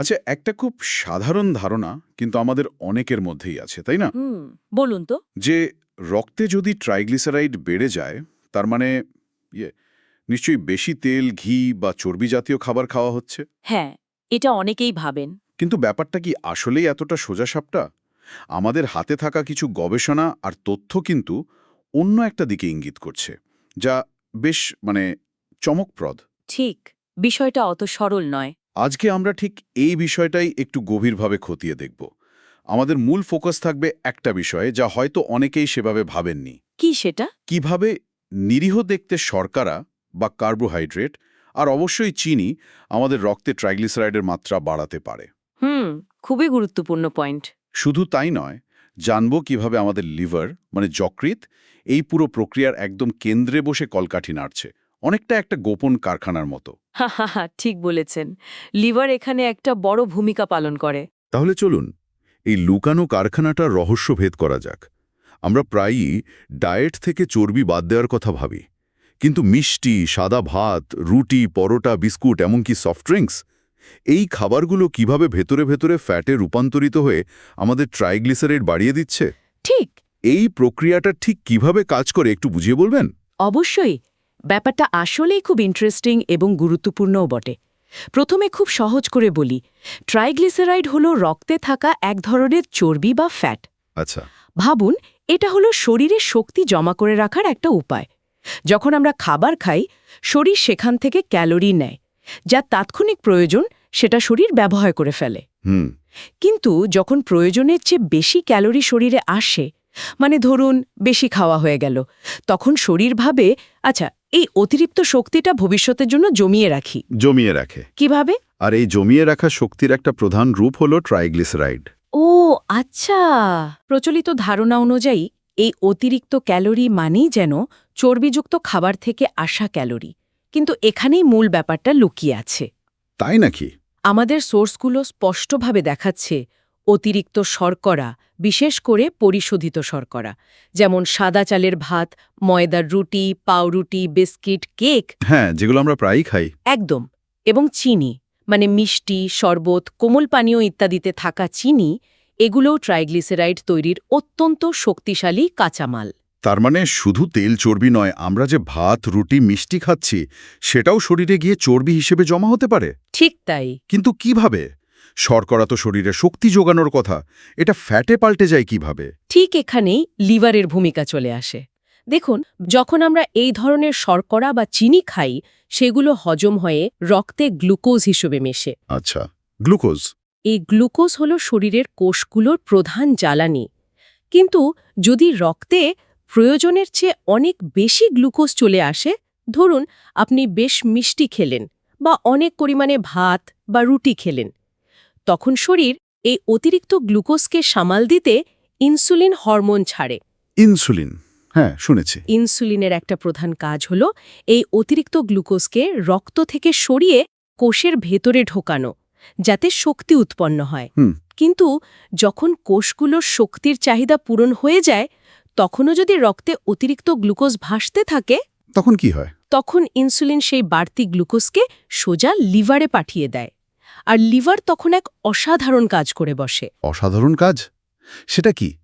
আচ্ছা একটা খুব সাধারণ ধারণা কিন্তু আমাদের অনেকের মধ্যেই আছে তাই না? বলুন তো। যে রক্তে যদি ট্রাইগ্লিসারাইড বেড়ে যায় তার মানে ইয়ে নিশ্চয়ই বেশি তেল ঘি বা চর্বি জাতীয় খাবার খাওয়া হচ্ছে? হ্যাঁ এটা অনেকেই ভাবেন। কিন্তু ব্যাপারটা কি আসলেই এতটা সোজাসাপটা? আমাদের হাতে থাকা কিছু গবেষণা আর তথ্য কিন্তু অন্য একটা দিকে ইঙ্গিত করছে যা বেশ মানে চমকপ্রদ। ঠিক বিষয়টা অত সরল নয়। আজকে আমরা ঠিক এই বিষয়টাই একটু গভীরভাবে খতিয়ে দেখব। আমাদের মূল ফোকাস থাকবে একটা বিষয়ে যা হয়তো অনেকেই সেভাবে ভাবেননি। কি সেটা? কীভাবে নিরীহ দেখতে শর্করা বা কার্বোহাইড্রেট আর অবশ্যই চিনি আমাদের রক্তে ট্রাইগ্লিসারাইডের মাত্রা বাড়াতে পারে। হুম খুবই গুরুত্বপূর্ণ পয়েন্ট। শুধু তাই নয় জানব কীভাবে আমাদের লিভার মানে যকৃত এই পুরো প্রক্রিয়ার একদম কেন্দ্রে বসে কলকাঠি নাড়ছে। অনেকটা একটা গোপন কারখানার মতো। হা হা হা ঠিক বলেছেন। লিভার এখানে একটা বড় ভূমিকা পালন করে। তাহলে চলুন এই লুকানো কারখানাটার রহস্য ভেদ করা যাক। আমরা প্রায়ই ডায়েট থেকে চর্বি বাদ দেওয়ার কথা ভাবি। কিন্তু মিষ্টি সাদা ভাত রুটি পরোটা বিস্কুট এমনকি সফট ড্রিঙ্কস এই খাবারগুলো কীভাবে ভেতরে ভেতরে ফ্যাটে রূপান্তরিত হয়ে আমাদের ট্রাইগ্লিসারাইড বাড়িয়ে দিচ্ছে? ঠিক। এই প্রক্রিয়াটা ঠিক কীভাবে কাজ করে একটু বুঝিয়ে বলবেন? অবশ্যই। ব্যাপারটা আসলেই খুব ইন্টারেস্টিং এবং গুরুত্বপূর্ণও বটে। প্রথমে খুব সহজ করে বলি ট্রাইগ্লিসারাইড হল রক্তে থাকা এক ধরনের চর্বি বা ফ্যাট আচ্ছা। ভাবুন এটা হলো শরীরে শক্তি জমা করে রাখার একটা উপায়। যখন আমরা খাবার খাই শরীর সেখান থেকে ক্যালোরি নেয় যা তাৎক্ষণিক প্রয়োজন সেটা শরীর ব্যবহার করে ফেলে। হুম। কিন্তু যখন প্রয়োজনের চেয়ে বেশি ক্যালোরি শরীরে আসে মানে ধরুন বেশি খাওয়া হয়ে গেল তখন শরীর ভাবে আচ্ছা এই অতিরিক্ত শক্তিটা ভবিষ্যতের জন্য জমিয়ে রাখি। জমিয়ে রাখে। কীভাবে? আর এই জমিয়ে রাখা শক্তির একটা প্রধান রূপ হলো ট্রাইগ্লিসারাইড। ও আচ্ছা। প্রচলিত ধারণা অনুযায়ী এই অতিরিক্ত ক্যালোরি মানেই যেন চর্বিযুক্ত খাবার থেকে আসা ক্যালোরি। কিন্তু এখানেই মূল ব্যাপারটা লুকিয়ে আছে। তাই নাকি? আমাদের সোর্সগুলো স্পষ্টভাবে দেখাচ্ছে অতিরিক্ত শর্করা বিশেষ করে পরিশোধিত শর্করা যেমন সাদা চালের ভাত ময়দার রুটি পাউরুটি বিস্কিট কেক। হ্যাঁ যেগুলো আমরা প্রায়ই খাই। একদম। এবং চিনি মানে মিষ্টি শরবত কোমল পানীয় ইত্যাদিতে থাকা চিনি এগুলোও ট্রাইগ্লিসেরাইড তৈরির অত্যন্ত শক্তিশালী কাঁচামাল। তার মানে শুধু তেল চর্বি নয় আমরা যে ভাত রুটি মিষ্টি খাচ্ছি সেটাও শরীরে গিয়ে চর্বি হিসেবে জমা হতে পারে? ঠিক তাই। কিন্তু কীভাবে? শর্করা তো শরীরে শক্তি যোগানোর কথা। এটা ফ্যাটে পাল্টে যায় কীভাবে? ঠিক এখানেই লিভারের ভূমিকা চলে আসে। দেখুন যখন আমরা এই ধরনের শর্করা বা চিনি খাই সেগুলো হজম হয়ে রক্তে গ্লুকোজ হিসেবে মেশে। আচ্ছা গ্লুকোজ। এই গ্লুকোজ হল শরীরের কোষগুলোর প্রধান জ্বালানি। কিন্তু যদি রক্তে প্রয়োজনের চেয়ে অনেক বেশি গ্লুকোজ চলে আসে ধরুন আপনি বেশ মিষ্টি খেলেন বা অনেক পরিমাণে ভাত বা রুটি খেলেন তখন শরীর এই অতিরিক্ত গ্লুকোজকে সামাল দিতে ইনসুলিন হরমোন ছাড়ে। ইনসুলিন হ্যাঁ শুনেছি। ইনসুলিনের একটা প্রধান কাজ হল এই অতিরিক্ত গ্লুকোজকে রক্ত থেকে সরিয়ে কোষের ভেতরে ঢোকানো যাতে শক্তি উৎপন্ন হয়। কিন্তু যখন কোষগুলোর শক্তির চাহিদা পূরণ হয়ে যায় তখনও যদি রক্তে অতিরিক্ত গ্লুকোজ ভাসতে থাকে তখন কি হয়? তখন ইনসুলিন সেই বাড়তি গ্লুকোজকে সোজা লিভারে পাঠিয়ে দেয়। আর লিভার তখন এক অসাধারণ কাজ করে বসে। অসাধারণ কাজ? সেটা কি?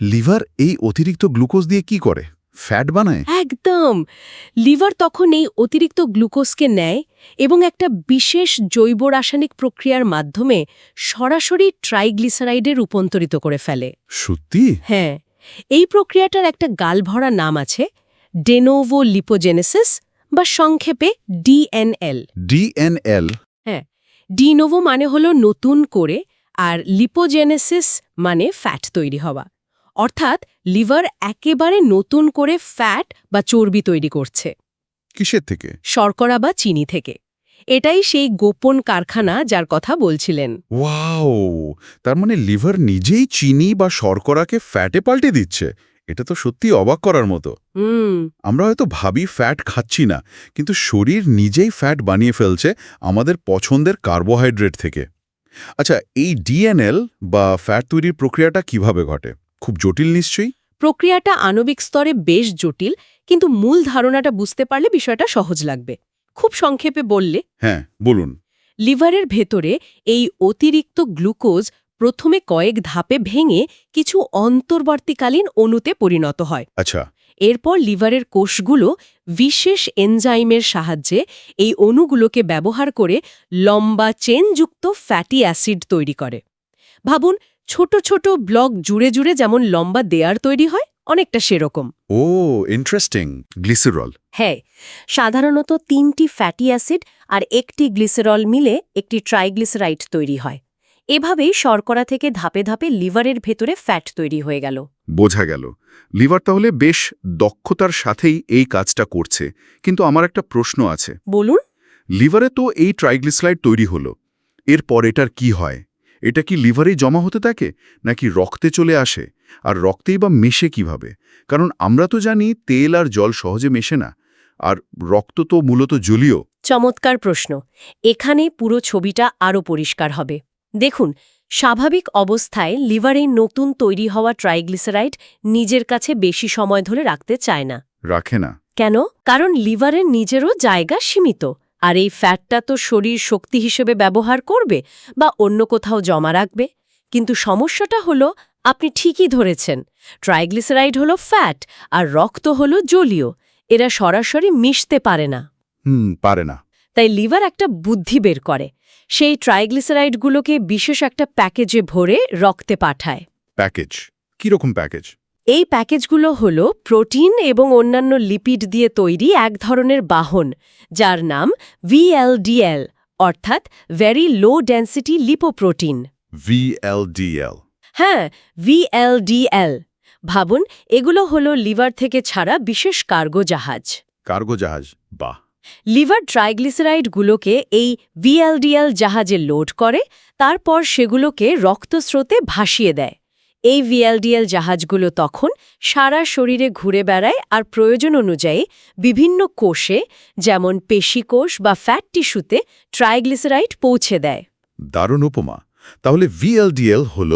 লিভার এই অতিরিক্ত গ্লুকোজ দিয়ে কি করে? ফ্যাট বানায়? একদম! লিভার তখন এই অতিরিক্ত গ্লুকোজকে নেয় এবং একটা বিশেষ জৈব রাসায়নিক প্রক্রিয়ার মাধ্যমে সরাসরি ট্রাইগ্লিসারাইডে রূপান্তরিত করে ফেলে। সত্যি? হ্যাঁ। এই প্রক্রিয়াটার একটা গালভরা নাম আছে ডেনোভো লিপোজেনেসিস বা সংক্ষেপে ডিএনএল। ডিএনএল? ডিনোভো মানে হলো নতুন করে আর লিপোজেনেসিস মানে ফ্যাট তৈরি হওয়া। অর্থাৎ লিভার একেবারে নতুন করে ফ্যাট বা চর্বি তৈরি করছে। কিসের থেকে? শর্করা বা চিনি থেকে। এটাই সেই গোপন কারখানা যার কথা বলছিলেন। ওয়াও! তার মানে লিভার নিজেই চিনি বা শর্করাকে ফ্যাটে পাল্টে দিচ্ছে। এটা তো সত্যি অবাক করার মতো। আমরা হয়তো ভাবি ফ্যাট খাচ্ছি না কিন্তু শরীর নিজেই ফ্যাট বানিয়ে ফেলছে আমাদের পছন্দের কার্বোহাইড্রেট থেকে। আচ্ছা এই ডিএনএল বা ফ্যাট তৈরির প্রক্রিয়াটা কীভাবে ঘটে? খুব জটিল নিশ্চয়ই? প্রক্রিয়াটা আণবিক স্তরে বেশ জটিল কিন্তু মূল ধারণাটা বুঝতে পারলে বিষয়টা সহজ লাগবে। খুব সংক্ষেপে বললে হ্যাঁ বলুন। লিভারের ভেতরে এই অতিরিক্ত গ্লুকোজ প্রথমে কয়েক ধাপে ভেঙে কিছু অন্তর্বর্তীকালীন অণুতে পরিণত হয়। আচ্ছা। এরপর লিভারের কোষগুলো বিশেষ এনজাইমের সাহায্যে এই অণুগুলোকে ব্যবহার করে লম্বা চেনযুক্ত ফ্যাটি অ্যাসিড তৈরি করে। ভাবুন ছোট ছোট ব্লক জুড়ে জুড়ে যেমন লম্বা দেয়ার তৈরি হয় অনেকটা সেরকম। ও ইন্টারেস্টিং। গ্লিসেরল। হ্যাঁ সাধারণত তিনটি ফ্যাটি অ্যাসিড আর একটি গ্লিসেরল মিলে একটি ট্রাইগ্লিসারাইড তৈরি হয়। এভাবেই শর্করা থেকে ধাপে ধাপে লিভারের ভেতরে ফ্যাট তৈরি হয়ে গেল। বোঝা গেল। লিভার তাহলে বেশ দক্ষতার সাথেই এই কাজটা করছে। কিন্তু আমার একটা প্রশ্ন আছে। বলুন। লিভারে তো এই ট্রাইগ্লিসারাইড তৈরি হলো। এরপর এটার কি হয়? এটা কি লিভারেই জমা হতে থাকে? নাকি রক্তে চলে আসে? আর রক্তেই বা মেশে কীভাবে? কারণ আমরা তো জানি তেল আর জল সহজে মেশে না। আর রক্ত তো মূলত জলীয়। চমৎকার প্রশ্ন। এখানে পুরো ছবিটা আরও পরিষ্কার হবে। দেখুন স্বাভাবিক অবস্থায় লিভারে নতুন তৈরি হওয়া ট্রাইগ্লিসারাইড নিজের কাছে বেশি সময় ধরে রাখতে চায় না। রাখে না। কেন? কারণ লিভারের নিজেরও জায়গা সীমিত আর এই ফ্যাটটা তো শরীর শক্তি হিসেবে ব্যবহার করবে বা অন্য কোথাও জমা রাখবে। কিন্তু সমস্যাটা হলো আপনি ঠিকই ধরেছেন ট্রাইগ্লিসারাইড হলো ফ্যাট আর রক্ত হলো জলীয় এরা সরাসরি মিশতে পারে না। হুম পারে না। তাই লিভার একটা বুদ্ধি বের করে সেই ট্রাইগ্লিসারাইডগুলোকে বিশেষ একটা প্যাকেজে ভরে রক্তে পাঠায়। প্যাকেজ? কীরকম প্যাকেজ? এই প্যাকেজগুলো হল প্রোটিন এবং অন্যান্য লিপিড দিয়ে তৈরি এক ধরনের বাহন যার নাম ভিএলডিএল অর্থাৎ very low density lipoprotein. VLDL. হ্যাঁ ভিএলডিএল। ভাবুন এগুলো হলো লিভার থেকে ছাড়া বিশেষ কার্গো জাহাজ। কার্গো জাহাজ? বাহ! লিভার ট্রাইগ্লিসারাইডগুলোকে এই ভিএলডিএল জাহাজে লোড করে তারপর সেগুলোকে রক্তস্রোতে ভাসিয়ে দেয়। এই ভিএলডিএল জাহাজগুলো তখন সারা শরীরে ঘুরে বেড়ায় আর প্রয়োজন অনুযায়ী বিভিন্ন কোষে যেমন পেশিকোষ বা ফ্যাট টিস্যুতে ট্রাইগ্লিসারাইড পৌঁছে দেয়। দারুণ উপমা। তাহলে ভিএলডিএল হল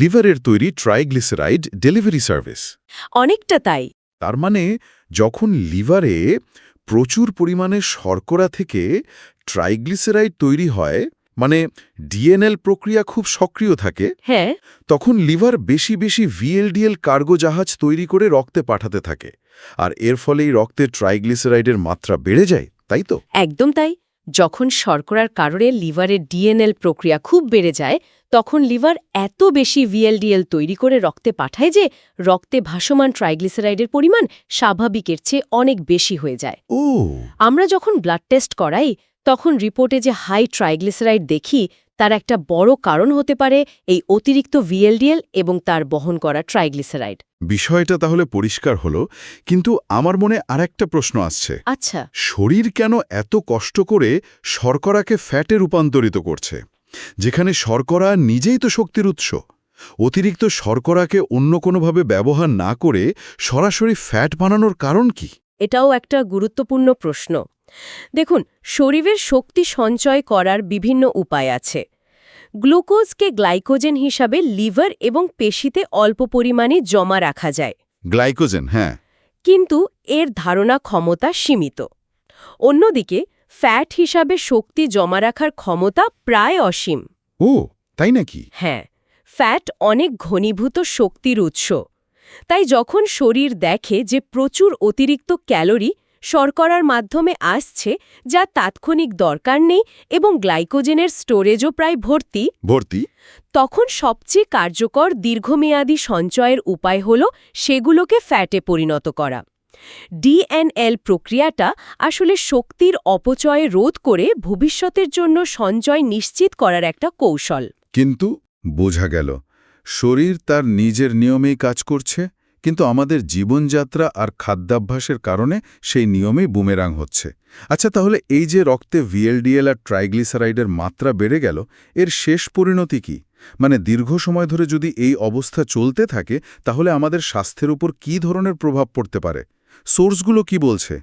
লিভারের তৈরি ট্রাইগ্লিসারাইড ডেলিভারি সার্ভিস। অনেকটা তাই। তার মানে যখন লিভারে প্রচুর পরিমাণে শর্করা থেকে ট্রাইগ্লিসেরাইড তৈরি হয় মানে ডিএনএল প্রক্রিয়া খুব সক্রিয় থাকে হ্যাঁ। তখন লিভার বেশি বেশি ভিএলডিএল কার্গো জাহাজ তৈরি করে রক্তে পাঠাতে থাকে আর এর ফলেই রক্তে ট্রাইগ্লিসারাইডের মাত্রা বেড়ে যায় তাই তো? একদম তাই। যখন শর্করার কারণে লিভারের ডিএনএল প্রক্রিয়া খুব বেড়ে যায় তখন লিভার এত বেশি ভিএলডিএল তৈরি করে রক্তে পাঠায় যে রক্তে ভাসমান ট্রাইগ্লিসারাইডের পরিমাণ স্বাভাবিকের চেয়ে অনেক বেশি হয়ে যায়। ও। আমরা যখন ব্লাড টেস্ট করাই তখন রিপোর্টে যে হাই ট্রাইগ্লিসারাইড দেখি তার একটা বড় কারণ হতে পারে এই অতিরিক্ত ভিএলডিএল এবং তার বহন করা ট্রাইগ্লিসারাইড। বিষয়টা তাহলে পরিষ্কার হলো কিন্তু আমার মনে আর একটা প্রশ্ন আসছে। আচ্ছা। শরীর কেন এত কষ্ট করে শর্করাকে ফ্যাটে রূপান্তরিত করছে? যেখানে শর্করা নিজেই তো শক্তির উৎস। অতিরিক্ত শর্করাকে অন্য কোনোভাবে ব্যবহার না করে সরাসরি ফ্যাট বানানোর কারণ কি? এটাও একটা গুরুত্বপূর্ণ প্রশ্ন। দেখুন শরীরের শক্তি সঞ্চয় করার বিভিন্ন উপায় আছে। গ্লুকোজকে গ্লাইকোজেন হিসাবে লিভার এবং পেশিতে অল্প পরিমাণে জমা রাখা যায়। গ্লাইকোজেন হ্যাঁ। কিন্তু এর ধারণা ক্ষমতা সীমিত। অন্যদিকে ফ্যাট হিসাবে শক্তি জমা রাখার ক্ষমতা প্রায় অসীম। ও তাই নাকি? হ্যাঁ ফ্যাট অনেক ঘনীভূত শক্তির উৎস। তাই যখন শরীর দেখে যে প্রচুর অতিরিক্ত ক্যালোরি শর্করার মাধ্যমে আসছে যা তাৎক্ষণিক দরকার নেই এবং গ্লাইকোজেনের স্টোরেজও প্রায় ভর্তি ভর্তি? তখন সবচেয়ে কার্যকর দীর্ঘমেয়াদী সঞ্চয়ের উপায় হল সেগুলোকে ফ্যাটে পরিণত করা। ডিএনএল প্রক্রিয়াটা আসলে শক্তির অপচয় রোধ করে ভবিষ্যতের জন্য সঞ্চয় নিশ্চিত করার একটা কৌশল। কিন্তু বোঝা গেল, শরীর তার নিজের নিয়মেই কাজ করছে, কিন্তু আমাদের জীবনযাত্রা আর খাদ্যাভ্যাসের কারণে সেই নিয়মেই বুমেরাং হচ্ছে। আচ্ছা তাহলে এই যে রক্তে ভিএলডিএল আর ট্রাইগ্লিসারাইডের মাত্রা বেড়ে গেল, এর শেষ পরিণতি কি? মানে দীর্ঘ সময় ধরে যদি এই অবস্থা চলতে থাকে, তাহলে আমাদের স্বাস্থ্যের উপর কী ধরনের প্রভাব পড়তে পারে? সোর্সগুলো কি বলছে?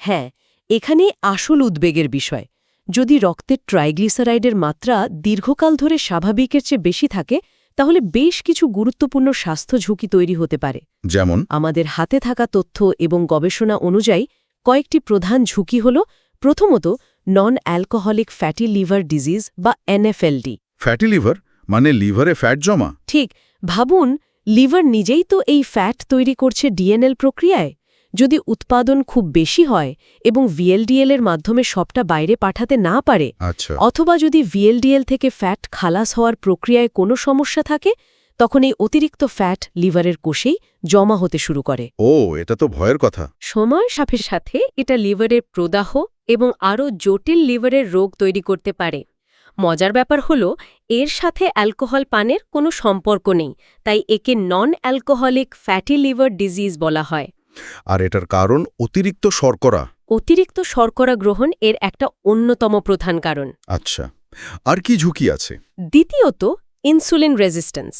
হ্যাঁ এখানে আসল উদ্বেগের বিষয়। যদি রক্তের ট্রাইগ্লিসারাইডের মাত্রা দীর্ঘকাল ধরে স্বাভাবিকের চেয়ে বেশি থাকে তাহলে বেশ কিছু গুরুত্বপূর্ণ স্বাস্থ্য ঝুঁকি তৈরি হতে পারে। যেমন? আমাদের হাতে থাকা তথ্য এবং গবেষণা অনুযায়ী কয়েকটি প্রধান ঝুঁকি হল প্রথমত non alcoholic fatty liver disease বা এনএফএলডি ফ্যাটি লিভার মানে লিভারে ফ্যাট জমা? ঠিক ভাবুন লিভার নিজেই তো এই ফ্যাট তৈরি করছে ডিএনএল প্রক্রিয়ায়? যদি উৎপাদন খুব বেশি হয় এবং ভিএলডিএল এর মাধ্যমে সবটা বাইরে পাঠাতে না পারে আচ্ছা। অথবা যদি ভিএলডিএল থেকে ফ্যাট খালাস হওয়ার প্রক্রিয়ায় কোনো সমস্যা থাকে তখন এই অতিরিক্ত ফ্যাট লিভারের কোষেই জমা হতে শুরু করে। ও এটা তো ভয়ের কথা। সময়ের সাথে সাথে এটা লিভারের প্রদাহ এবং আরও জটিল লিভারের রোগ তৈরি করতে পারে। মজার ব্যাপার হল এর সাথে অ্যালকোহল পানের কোনো সম্পর্ক নেই তাই একে non alcoholic fatty liver disease বলা হয়। আর এটার কারণ অতিরিক্ত শর্করা। অতিরিক্ত শর্করা গ্রহণ এর একটা অন্যতম প্রধান কারণ। আচ্ছা আর কি ঝুঁকি আছে? দ্বিতীয়ত ইনসুলিন রেজিস্ট্যান্স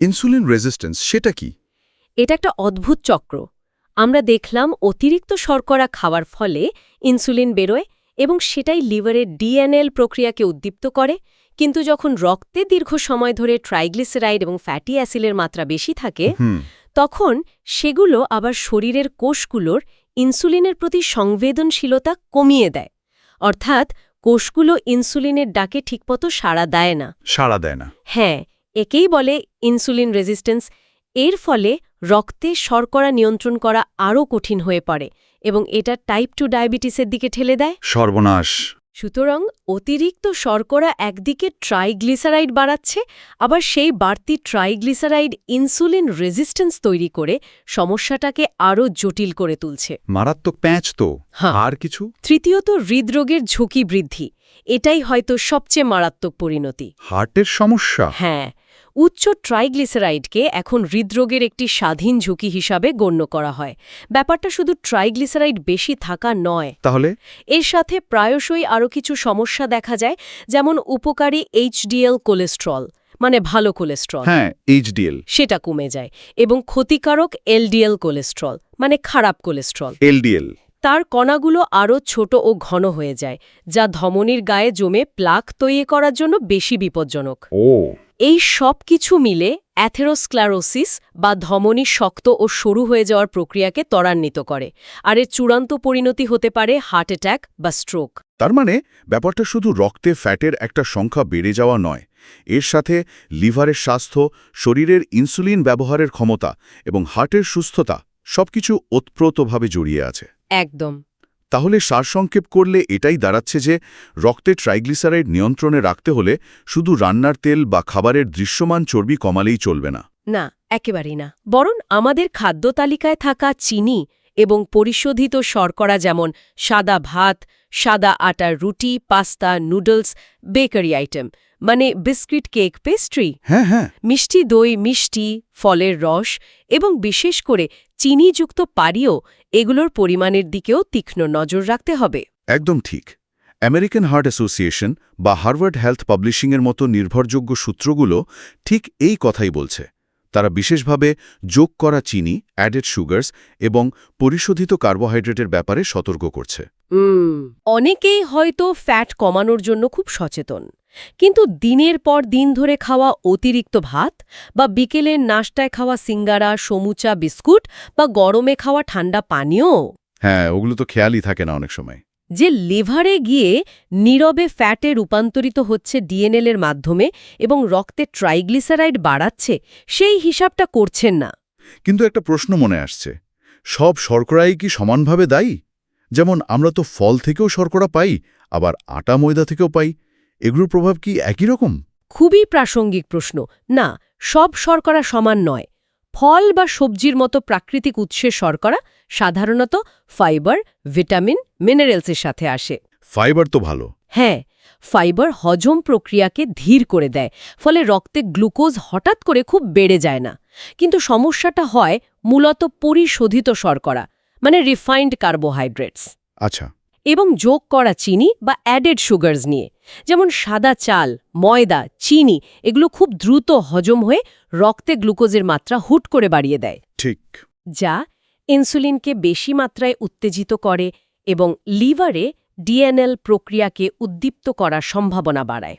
ইনসুলিন রেজিস্ট্যান্স সেটা কি? এটা একটা অদ্ভুত চক্র। আমরা দেখলাম অতিরিক্ত শর্করা খাওয়ার ফলে ইনসুলিন বেরোয় এবং সেটাই লিভারের ডিএনএল প্রক্রিয়াকে উদ্দীপ্ত করে। কিন্তু যখন রক্তে দীর্ঘ সময় ধরে ট্রাইগ্লিসারাইড এবং ফ্যাটি অ্যাসিলের মাত্রা বেশি থাকে তখন সেগুলো আবার শরীরের কোষগুলোর ইনসুলিনের প্রতি সংবেদনশীলতা কমিয়ে দেয়। অর্থাৎ কোষগুলো ইনসুলিনের ডাকে ঠিকমতো সাড়া দেয় না। সাড়া দেয় না। হ্যাঁ একেই বলে ইনসুলিন রেজিস্ট্যান্স। এর ফলে রক্তে শর্করা নিয়ন্ত্রণ করা আরও কঠিন হয়ে পড়ে এবং এটা টাইপ টু ডায়াবেটিসের দিকে ঠেলে দেয়। সর্বনাশ। সুতরাং অতিরিক্ত শর্করা একদিকে ট্রাইগ্লিসারাইড বাড়াচ্ছে আবার সেই বাড়তি ট্রাইগ্লিসারাইড ইনসুলিন রেজিস্ট্যান্স তৈরি করে সমস্যাটাকে আরও জটিল করে তুলছে। মারাত্মক প্যাঁচ তো। হ্যাঁ। আর কিছু? তৃতীয়ত হৃদরোগের ঝুঁকি বৃদ্ধি। এটাই হয়তো সবচেয়ে মারাত্মক পরিণতি। হার্টের সমস্যা? হ্যাঁ। উচ্চ ট্রাইগ্লিসারাইডকে এখন হৃদরোগের একটি স্বাধীন ঝুঁকি হিসাবে গণ্য করা হয়। ব্যাপারটা শুধু ট্রাইগ্লিসারাইড বেশি থাকা নয়। তাহলে? এর সাথে প্রায়শই আরও কিছু সমস্যা দেখা যায় যেমন উপকারী এইচডিএল কোলেস্ট্রল মানে ভালো কোলেস্ট্রল। হ্যাঁ এইচডিএল। সেটা কমে যায় এবং ক্ষতিকারক এলডিএল কোলেস্ট্রল মানে খারাপ কোলেস্ট্রল। এলডিএল। তার কণাগুলো আরও ছোট ও ঘন হয়ে যায় যা ধমনির গায়ে জমে প্লাক তৈরি করার জন্য বেশি বিপজ্জনক। ও। এই সব কিছু মিলে অ্যাথেরোস্ক্লারোসিস বা ধমনী শক্ত ও সরু হয়ে যাওয়ার প্রক্রিয়াকে ত্বরান্বিত করে আর এর চূড়ান্ত পরিণতি হতে পারে হার্ট অ্যাট্যাক বা স্ট্রোক। তার মানে ব্যাপারটা শুধু রক্তে ফ্যাটের একটা সংখ্যা বেড়ে যাওয়া নয় এর সাথে লিভারের স্বাস্থ্য শরীরের ইনসুলিন ব্যবহারের ক্ষমতা এবং হার্টের সুস্থতা সবকিছু ওতপ্রোতভাবে জড়িয়ে আছে। একদম। তাহলে সারসংক্ষেপ করলে এটাই দাঁড়াচ্ছে যে, রক্তে ট্রাইগ্লিসারাইড নিয়ন্ত্রণে রাখতে হলে শুধু রান্নার তেল বা খাবারের দৃশ্যমান চর্বি কমালেই চলবে না। না, একেবারেই না। বরং আমাদের খাদ্য তালিকায় থাকা চিনি এবং পরিশোধিত শর্করা যেমন সাদা ভাত, সাদা আটার রুটি, পাস্তা, নুডলস, বেকারি আইটেম মানে বিস্কিট কেক পেস্ট্রি। হ্যাঁ হ্যাঁ। মিষ্টি দই মিষ্টি ফলের রস এবং বিশেষ করে চিনিযুক্ত পানীয় এগুলোর পরিমাণের দিকেও তীক্ষ্ণ নজর রাখতে হবে। একদম ঠিক। আমেরিকান হার্ট অ্যাসোসিয়েশন বা হার্ভার্ড হেলথ পাবলিশিংয়ের মতো নির্ভরযোগ্য সূত্রগুলো ঠিক এই কথাই বলছে। তারা বিশেষভাবে যোগ করা চিনি অ্যাডেড সুগার্স এবং পরিশোধিত কার্বোহাইড্রেটের ব্যাপারে সতর্ক করছে। অনেকেই হয়তো ফ্যাট কমানোর জন্য খুব সচেতন। কিন্তু দিনের পর দিন ধরে খাওয়া অতিরিক্ত ভাত বা বিকেলের নাশতায় খাওয়া সিঙ্গারা সমুচা বিস্কুট বা গরমে খাওয়া ঠান্ডা পানীয়? হ্যাঁ ওগুলো তো খেয়ালই থাকে না অনেক সময়। যে লিভারে গিয়ে নীরবে ফ্যাটে রূপান্তরিত হচ্ছে ডিএনএল এর মাধ্যমে এবং রক্তে ট্রাইগ্লিসারাইড বাড়াচ্ছে সেই হিসাবটা করছেন না। কিন্তু একটা প্রশ্ন মনে আসছে। সব শর্করাই কি সমানভাবে দায়ী? যেমন আমরা তো ফল থেকেও শর্করা পাই আবার আটা ময়দা থেকেও পাই। এগুলোর প্রভাব কি একই রকম? খুবই প্রাসঙ্গিক প্রশ্ন। না সব শর্করা সমান নয়। ফল বা সবজির মতো প্রাকৃতিক উৎসের শর্করা সাধারণত ফাইবার ভিটামিন মিনারেলসের সাথে আসে। ফাইবার তো ভালো। হ্যাঁ ফাইবার হজম প্রক্রিয়াকে ধীর করে দেয় ফলে রক্তে গ্লুকোজ হঠাৎ করে খুব বেড়ে যায় না। কিন্তু সমস্যাটা হয় মূলত পরিশোধিত শর্করা মানে রিফাইন্ড কার্বোহাইড্রেটস আচ্ছা। এবং যোগ করা চিনি বা অ্যাডেড সুগার্স নিয়ে। যেমন সাদা চাল ময়দা চিনি এগুলো খুব দ্রুত হজম হয়ে রক্তে গ্লুকোজের মাত্রা হুট করে বাড়িয়ে দেয়। ঠিক। যা ইনসুলিনকে বেশি মাত্রায় উত্তেজিত করে এবং লিভারে ডিএনএল প্রক্রিয়াকে উদ্দীপ্ত করার সম্ভাবনা বাড়ায়।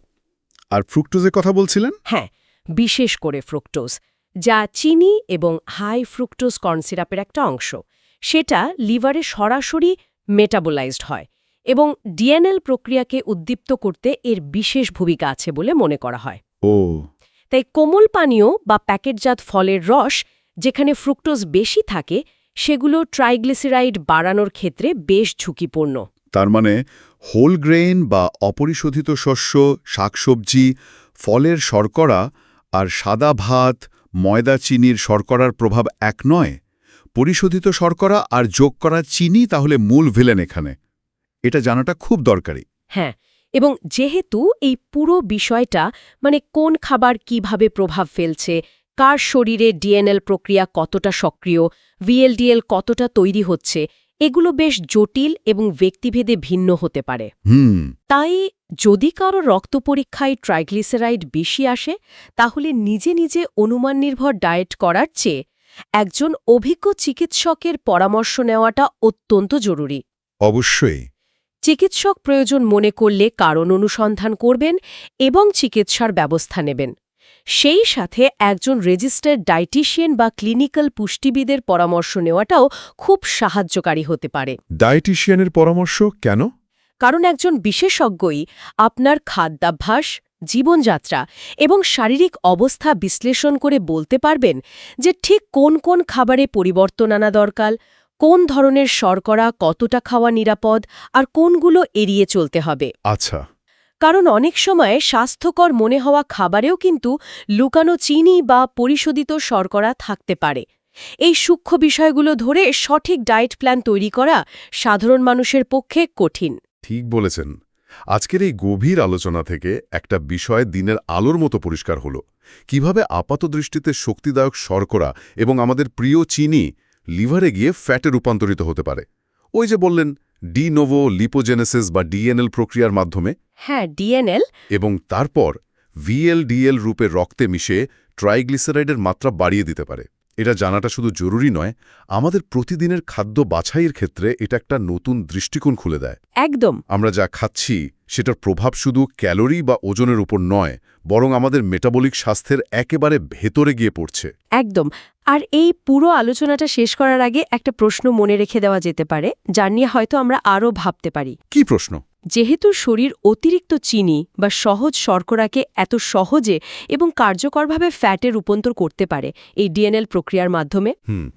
আর ফ্রুক্টোজের কথা বলছিলেন? হ্যাঁ বিশেষ করে ফ্রুক্টোজ যা চিনি এবং হাই ফ্রুক্টোজ কর্নসিরাপের একটা অংশ। সেটা লিভারে সরাসরি মেটাবোলাইজড হয় এবং ডিএনএল প্রক্রিয়াকে উদ্দীপ্ত করতে এর বিশেষ ভূমিকা আছে বলে মনে করা হয়। ও। তাই কোমল পানীয় বা প্যাকেটজাত ফলের রস যেখানে ফ্রুক্টোজ বেশি থাকে সেগুলো ট্রাইগ্লিসিরাইড বাড়ানোর ক্ষেত্রে বেশ ঝুঁকিপূর্ণ। তার মানে হোল গ্রেইন বা অপরিশোধিত শস্য শাকসবজি ফলের শর্করা আর সাদা ভাত ময়দা চিনির শর্করার প্রভাব এক নয়? পরিশোধিত শর্করা আর যোগ করা চিনি তাহলে মূল ভিলেন এখানে। এটা জানাটা খুব দরকারি। হ্যাঁ এবং যেহেতু এই পুরো বিষয়টা মানে কোন খাবার কীভাবে প্রভাব ফেলছে কার শরীরে ডিএনএল প্রক্রিয়া কতটা সক্রিয় ভিএলডিএল কতটা তৈরি হচ্ছে এগুলো বেশ জটিল এবং ব্যক্তিভেদে ভিন্ন হতে পারে। তাই যদি কারও রক্ত পরীক্ষায় ট্রাইগ্লিসেরাইড বেশি আসে তাহলে নিজে নিজে অনুমান নির্ভর ডায়েট করার চেয়ে একজন অভিজ্ঞ চিকিৎসকের পরামর্শ নেওয়াটা অত্যন্ত জরুরি। অবশ্যই। চিকিৎসক প্রয়োজন মনে করলে কারণ অনুসন্ধান করবেন এবং চিকিৎসার ব্যবস্থা নেবেন। সেই সাথে একজন রেজিস্টার্ড ডায়েটিশিয়ান বা ক্লিনিক্যাল পুষ্টিবিদের পরামর্শ নেওয়াটাও খুব সাহায্যকারী হতে পারে। ডায়েটিশিয়ানের পরামর্শ কেন? কারণ একজন বিশেষজ্ঞই আপনার খাদ্যাভ্যাস জীবনযাত্রা এবং শারীরিক অবস্থা বিশ্লেষণ করে বলতে পারবেন যে ঠিক কোন কোন খাবারে পরিবর্তন আনা দরকার কোন ধরনের শর্করা কতটা খাওয়া নিরাপদ আর কোনগুলো এড়িয়ে চলতে হবে। আচ্ছা। কারণ অনেক সময় স্বাস্থ্যকর মনে হওয়া খাবারেও কিন্তু লুকানো চিনি বা পরিশোধিত শর্করা থাকতে পারে। এই সূক্ষ্ম বিষয়গুলো ধরে সঠিক ডায়েট প্ল্যান তৈরি করা সাধারণ মানুষের পক্ষে কঠিন। ঠিক বলেছেন। আজকের এই গভীর আলোচনা থেকে একটা বিষয় দিনের আলোর মতো পরিষ্কার হলো। কীভাবে আপাতদৃষ্টিতে শক্তিদায়ক শর্করা এবং আমাদের প্রিয় চিনি লিভারে গিয়ে ফ্যাটে রূপান্তরিত হতে পারে। ওই যে বললেন ডি নোভো লিপোজেনেসিস বা ডিএনএল প্রক্রিয়ার মাধ্যমে। হ্যাঁ ডিএনএল। এবং তারপর ভিএলডিএল রূপে রক্তে মিশে ট্রাইগ্লিসারাইডের মাত্রা বাড়িয়ে দিতে পারে। এটা জানাটা শুধু জরুরি নয় আমাদের প্রতিদিনের খাদ্য বাছাইয়ের ক্ষেত্রে এটা একটা নতুন দৃষ্টিকোণ খুলে দেয়। একদম। আমরা যা খাচ্ছি সেটার প্রভাব শুধু ক্যালোরি বা ওজনের উপর নয় বরং আমাদের মেটাবলিক স্বাস্থ্যের একেবারে ভেতরে গিয়ে পড়ছে। একদম। আর এই পুরো আলোচনাটা শেষ করার আগে একটা প্রশ্ন মনে রেখে দেওয়া যেতে পারে যার নিয়ে হয়তো আমরা আরও ভাবতে পারি। কি প্রশ্ন? যেহেতু শরীর অতিরিক্ত চিনি বা সহজ শর্করাকে এত সহজে এবং কার্যকরভাবে ফ্যাটে রূপান্তর করতে পারে এই ডিএনএল প্রক্রিয়ার মাধ্যমে।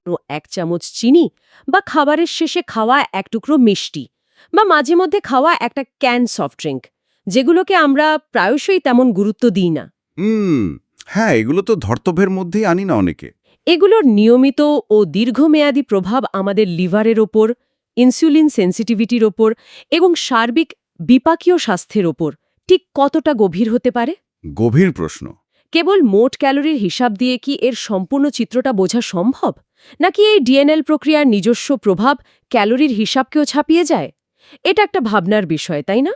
ও এক চামচ চিনি বা খাবারের শেষে খাওয়া এক টুকরো মিষ্টি বা মাঝে মধ্যে খাওয়া একটা ক্যান সফট ড্রিঙ্ক যেগুলোকে আমরা প্রায়শই তেমন গুরুত্ব দিই না। হ্যাঁ এগুলো তো ধর্তব্যের মধ্যেই আনি না অনেকে। এগুলোর নিয়মিত ও দীর্ঘমেয়াদী প্রভাব আমাদের লিভারের ওপর ইনসুলিন সেন্সিটিভিটির ওপর এবং সার্বিক বিপাকীয় স্বাস্থ্যের ওপর ঠিক কতটা গভীর হতে পারে? গভীর প্রশ্ন। কেবল মোট ক্যালোরির হিসাব দিয়ে কি এর সম্পূর্ণ চিত্রটা বোঝা সম্ভব? নাকি এই ডিএনএল প্রক্রিয়ার নিজস্ব প্রভাব ক্যালোরির হিসাবকেও ছাপিয়ে যায়? এটা একটা ভাবনার বিষয় তাই না?